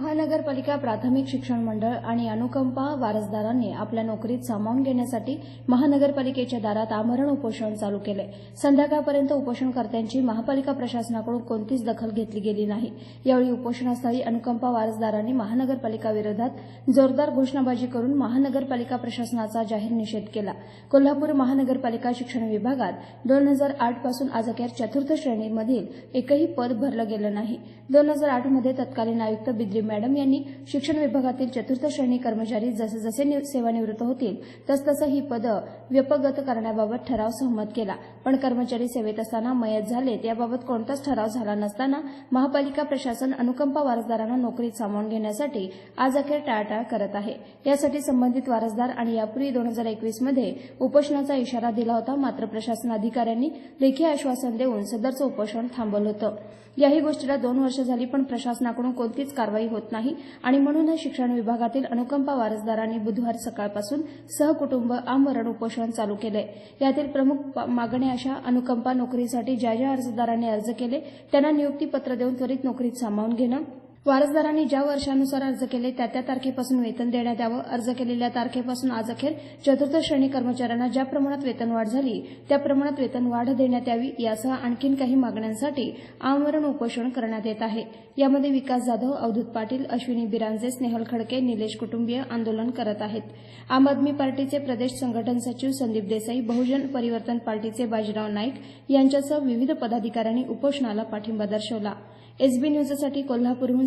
महानगरपालिका प्राथमिक शिक्षण मंडळ आणि अनुकंपा वारसदारांनी आपल्या नोकरीत सामावून घेण्यासाठी महानगरपालिकेच्या दारात आमरण उपोषण चालू केले. संध्याकाळपर्यंत उपोषणकर्त्यांची महापालिका प्रशासनाकडून कोणतीच दखल घेतली गेली नाही. यावेळी उपोषणास्थळी अनुकंपा वारसदारांनी महानगरपालिका विरोधात जोरदार घोषणाबाजी करून महानगरपालिका प्रशासनाचा जाहीर निषेध केला. कोल्हापूर महानगरपालिका शिक्षण विभागात दोन हजार आठपासून आजअखेर चतुर्थ श्रेणीमधील एकही पद भरलं गेलं नाही. दोन हजार आठमध्ये तत्कालीन आयुक्त बिद्री मॅडम यांनी शिक्षण विभागातील चतुर्थ श्रेणी कर्मचारी जसे जसे सेवानिवृत्त होतील तसतसं ही पदं व्यपगत करण्याबाबत ठराव सहमत केला. पण कर्मचारी सेवेत असताना मयत झालेत याबाबत कोणताच ठराव झाला नसताना महापालिका प्रशासन अनुकंपा वारसदारांना नोकरीत सामावून घेण्यासाठी आज अखेर टाळाटाळ करत आहे. यासाठी संबंधित वारसदार आणि यापूर्वी दोन हजार एकवीसमध्ये उपोषणाचा इशारा दिला होता मात्र प्रशासन अधिकाऱ्यांनी लेखी आश्वासन देऊन सदरचं उपोषण थांबवलं होतं. याही गोष्टीला दोन वर्ष झाली पण प्रशासनाकडून कोणतीच कारवाई होत नाही. आणि म्हणूनच शिक्षण विभागातील अनुकंपा वारसदारांनी बुधवार सकाळपासून सहकुटुंब आमरण उपोषण चालू केले यातील प्रमुख मागण्या अशा अनुकंपा नोकरीसाठी ज्या ज्या अर्जदारांनी अर्ज केले त्यांना नियुक्तीपत्र देऊन त्वरित नोकरीत सामावून घेणं. वारसदारांनी ज्या वर्षानुसार अर्ज केले त्या त्या तारखेपासून वेतन देण्यात यावं. अर्ज केलेल्या तारखेपासून आज अखेर चतुर्थ श्रेणी कर्मचाऱ्यांना ज्या प्रमाणात वेतनवाढ झाली त्या प्रमाणात वेतनवाढ देण्यात यावी यासह आणखीन काही मागण्यांसाठी आमरण उपोषण करण्यात येत आहे. यामध्ये विकास जाधव अवधूत पाटील अश्विनी बिरांजे स्नेहल खडके निलेश कुटुंबीय आंदोलन करत आहेत. आम आदमी पार्टीचे प्रदेश संघटन सचिव संदीप देसाई बहुजन परिवर्तन पार्टीचे बाजीराव नाईक यांच्यासह विविध पदाधिकाऱ्यांनी उपोषणाला पाठिंबा दर्शवला. एसबी न्यूजसाठी कोल्हापूरहून